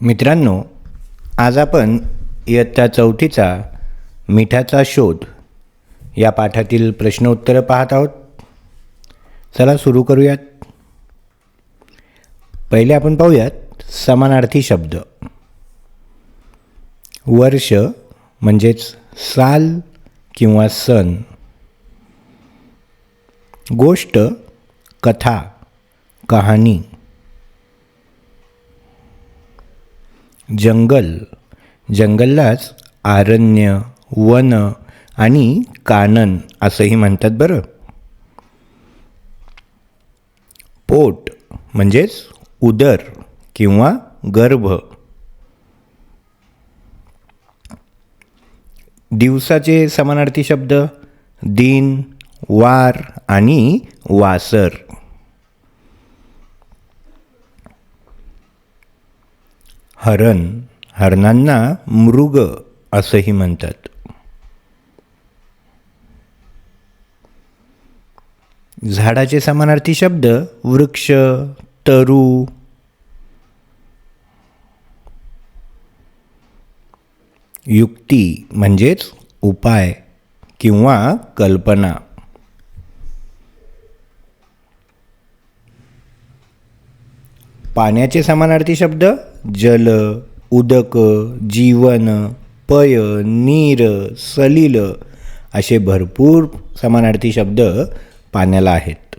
मित्रांनो आज आपण इयत्ता चौथीचा मिठाचा शोध या पाठातील प्रश्न उत्तरं पाहत आहोत. चला सुरू करूयात. पहिले आपण पाहूयात समानार्थी शब्द. वर्ष म्हणजेच साल किंवा सण. गोष्ट कथा कहाणी. जंगल. जंगललाच आरण्य वन आणि कानन असंही म्हणतात बरं. पोट म्हणजेच उदर किंवा गर्भ. दिवसाचे समानार्थी शब्द दिन वार आणि वासर. हरण हरणांना मृग असंही म्हणतात. झाडाचे समानार्थी शब्द वृक्ष तरू युक्ती म्हणजेच उपाय किंवा कल्पना. पाण्याचे समानार्थी शब्द जल उदक जीवन पय नीर सलील असे भरपूर समानार्थी शब्द पाण्याला आहेत.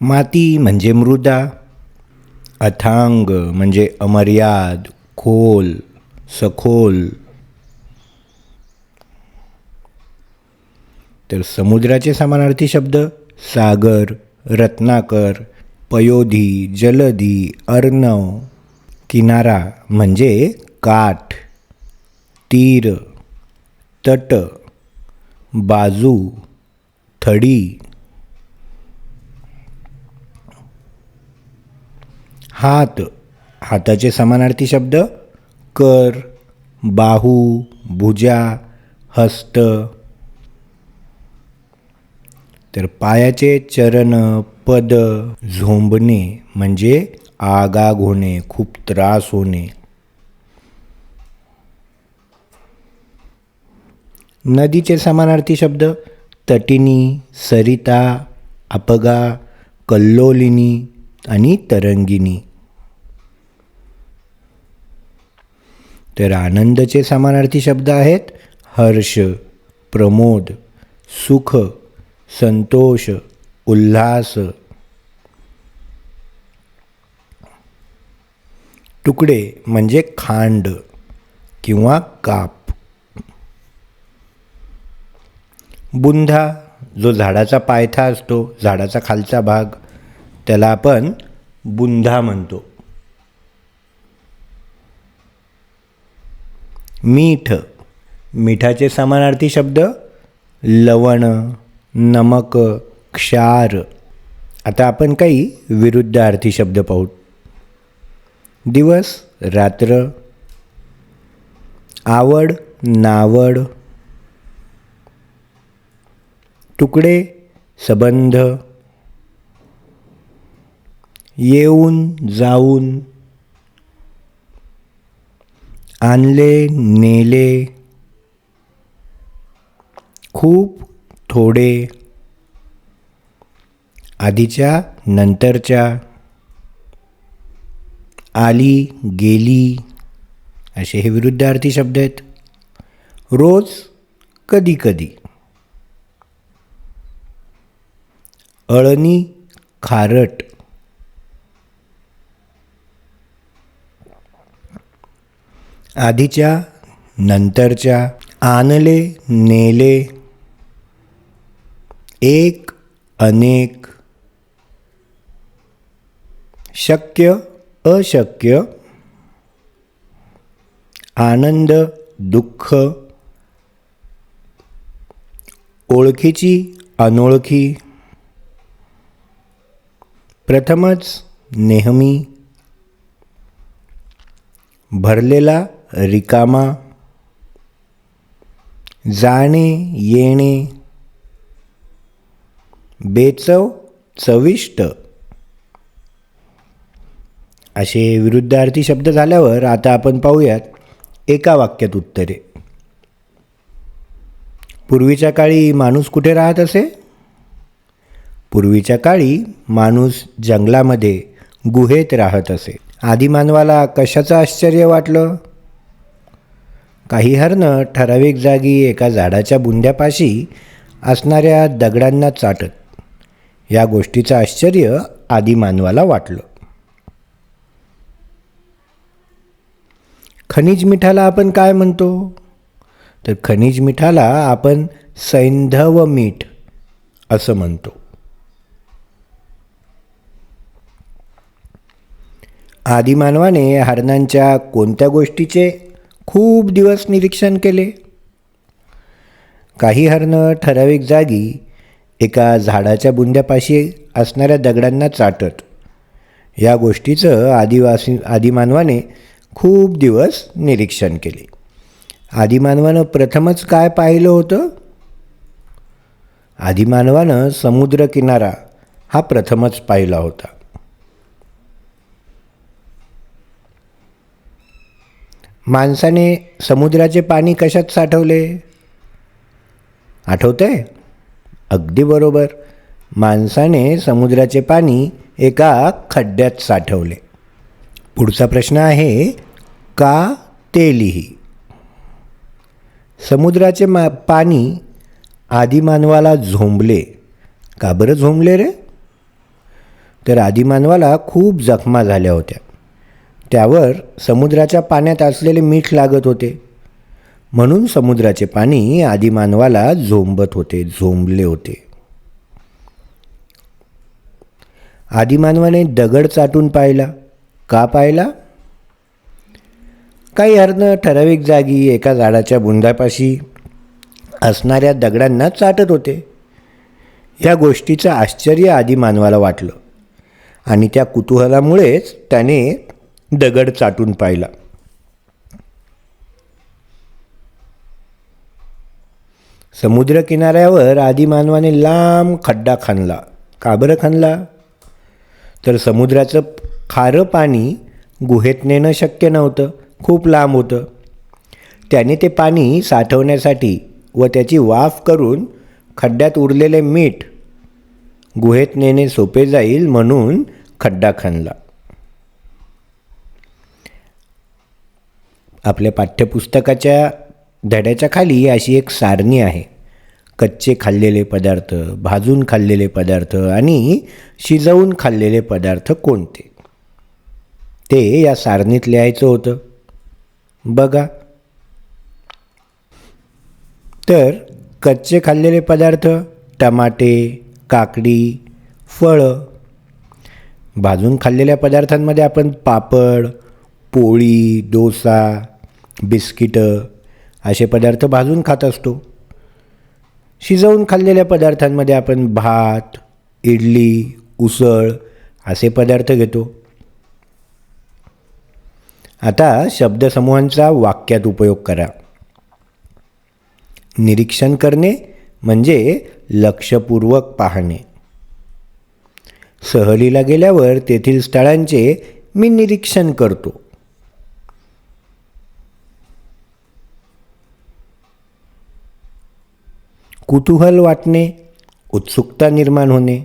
माती म्हणजे मृदा अथांग म्हणजे अमर्याद खोल सखोल. तर समुद्राचे समानार्थी शब्द सागर रत्नाकर पयोधी जलधी अर्णव. किनारा म्हणजे काठ. तीर तट. बाजू थडी. हात हाताचे समानार्थी शब्द. कर बाहू भुजा हस्त. तर पायाचे चरण पद झोंबणे म्हणजे आगाग होणे खूप त्रास होणे. नदीचे समानार्थी शब्द तटिनी सरिता अपगा कल्लोलिनी आणि तरंगिनी. तर आनंदचे समानार्थी शब्द आहेत हर्ष प्रमोद सुख संतोष उल्हास. तुकडे म्हणजे खांड किंवा काप. बुंधा जो झाडाचा पायथा असतो झाडाचा खालचा भाग त्याला आपण बुंधा म्हणतो. मीठ मिठाचे समानार्थी शब्द लवण. नमक क्षार. आता आपण काही विरुद्ध अर्थी शब्द पाहू. दिवस रात्र. आवड नावड. तुकडे सबंध. येऊन जाऊन. आणले नेले. खूप थोडे. आधीच्या नंतरच्या. आली गेली. असे हे विरुद्धार्थी शब्द आहेत. रोज कधी कधी. अळणी खारट. आधीच्या नंतरच्या. आणले नेले. एक अनेक. शक्य अशक्य. आनंद दुःख. ओळखीची अनोळखी. प्रथमच नेहमी. भरलेला रिकामा. जाणे येणे. बेचव चविष्ट. असे विरुद्धार्थी शब्द झाल्यावर आता आपण पाहूयात एका वाक्यात उत्तरे. पूर्वीच्या काळी माणूस कुठे राहत असे? पूर्वीच्या काळी माणूस जंगलामध्ये गुहेत राहत असे. आदिमानवाला कशाचं आश्चर्य वाटलं? काही हरणं ठराविक जागी एका झाडाच्या बुंद्यापाशी असणाऱ्या दगडांना चाटत. या गोष्टीचं आश्चर्य आदिमानवाला वाटलं. खनिज मिठाला आपण काय म्हणतो? तर खनिज मिठाला आपण सैंधव मीठ असं म्हणतो. आदिमानवाने हरणांच्या कोणत्या गोष्टीचे खूप दिवस निरीक्षण केले? काही हरणं ठराविक जागी एका झाडाच्या बुंद्यापाशी असणाऱ्या दगडांना चाटत. या गोष्टीचं आदिवासी आदिमानवाने खूप दिवस निरीक्षण केले. आदिमानवानं प्रथमच काय पाहिलं होतं? आदिमानवानं समुद्रकिनारा हा प्रथमच पाहिला होता. माणसाने समुद्राचे पाणी कशात साठवले? आठवतंय? अगदी बरोबर. माणसाने समुद्राचे पाणी एका खड्ड्यात साठवले. पुढचा प्रश्न आहे का ते लिही समुद्राचे मा पाणी आदिमानवाला झोंबले. का बरं झोंबले रे? तर आदिमानवाला खूप जखमा झाल्या होत्या. त्यावर समुद्राच्या पाण्यात असलेले मीठ लागत होते. म्हणून समुद्राचे पाणी आदिमानवाला झोंबत होते झोंबले होते. आदिमानवाने दगड चाटून पाहिला. का पाहिला? काही हरणं ठराविक जागी एका झाडाच्या बुंदापाशी असणाऱ्या दगडांना चाटत होते. या गोष्टीचं आश्चर्य आदिमानवाला वाटलं आणि त्या कुतूहलामुळेच त्याने दगड चाटून पाहिला. समुद्रकिनाऱ्यावर आदिमानवाने लांब खड्डा खणला का बरं खणला तर समुद्राचं खारं पाणी गुहेत नेणं शक्य नव्हतं. खूप लांब होतं. त्याने ते पाणी साठवण्यासाठी व त्याची वाफ करून खड्ड्यात उरलेले मीठ गुहेत नेणे सोपे जाईल म्हणून खड्डा खणला आपल्या पाठ्यपुस्तकाच्या धड्याच्या खाली अशी एक सारणी आहे. कच्चे खाल्लेले पदार्थ भाजून खाल्लेले पदार्थ आणि शिजवून खाल्लेले पदार्थ कोणते? ते या सारणीत लिहायचं होतं. बघा. तर कच्चे खाल्लेले पदार्थ टमाटे काकडी फळं. भाजून खाल्लेल्या पदार्थांमध्ये आपण पापड पोळी डोसा बिस्किटं असे पदार्थ भाजून खात असतो. शिजवून खाल्लेल्या पदार्थांमध्ये आपण भात इडली उसळ असे पदार्थ घेतो. आता शब्दसमूहांचा वाक्यात उपयोग करा. निरीक्षण करणे म्हणजे लक्षपूर्वक पाहणे. सहलीला गेल्यावर तेथील स्थळांचे मी निरीक्षण करतो. कुतूहल वाटणे उत्सुकता निर्माण होणे.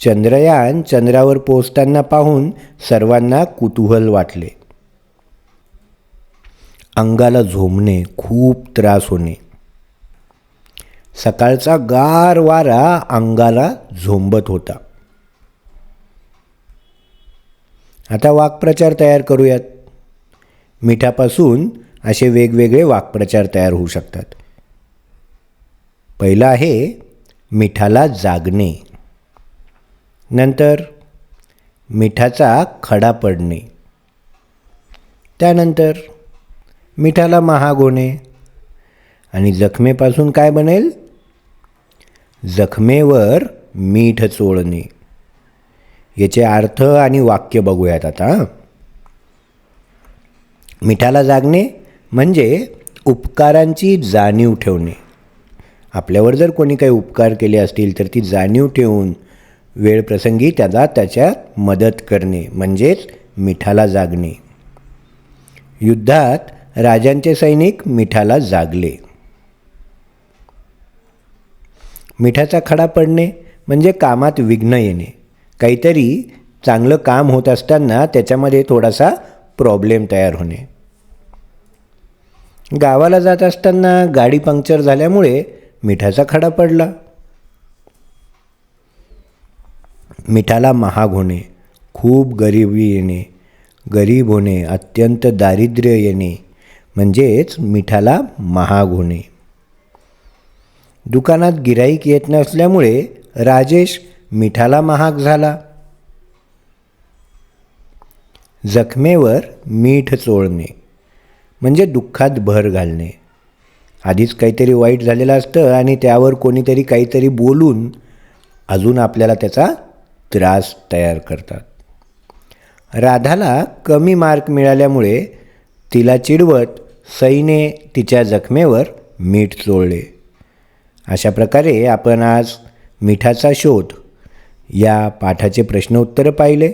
चंद्रयान चंद्रावर पोचताना पाहून सर्वांना कुतूहल वाटले. अंगाला झोमणे खूप त्रास होणे. सकाळचा गार वारा अंगाला झोंबत होता. आता वाक्प्रचार तयार करूयात. मिठापासून असे वेगवेगळे वाक्प्रचार तयार होऊ शकतात. पहिलं आहे मिठाला जागणे. नंतर मिठाचा खडा पडणे. त्यानंतर मिठाला महाग होणे आणि जखमेपासून काय बनेल? जखमेवर मीठ चोळणे. याचे अर्थ आणि वाक्य बघूयात आता मिठाला जागणे म्हणजे उपकारांची जाणीव ठेवणे. आपल्यावर जर कोणी काही उपकार केले असतील तर ती जाणीव ठेवून वेळप्रसंगी त्याला त्याच्यात मदत करणे म्हणजेच मिठाला जागणे. युद्धात राजांचे सैनिक मिठाला जागले. मिठाचा खडा पडणे म्हणजे कामात विघ्न येणे. काहीतरी चांगलं काम होत असताना त्याच्यामध्ये थोडासा प्रॉब्लेम तयार होणे. गावाला जात असताना गाडी पंक्चर झाल्यामुळे मिठाचा खडा पडला. मिठाला महाग होणे खूप गरिबी येणे गरीब होणे अत्यंत दारिद्र्य येणे म्हणजेच मिठाला महाग होणे. दुकानात गिराईक येत नसल्यामुळे राजेश मिठाला महाग झाला. जखमेवर मीठ चोळणे म्हणजे दुःखात भर घालणे. आधीच काहीतरी वाईट झालेलं असतं आणि त्यावर कोणीतरी काहीतरी बोलून अजून आपल्याला त्याचा त्रास तयार करतात. राधाला कमी मार्क मिळाल्यामुळे तिला चिडवत सईने तिच्या जखमेवर मीठ चोळले. अशा प्रकारे आपण आज मिठाचा शोध या पाठाचे प्रश्न उत्तरं पाहिले.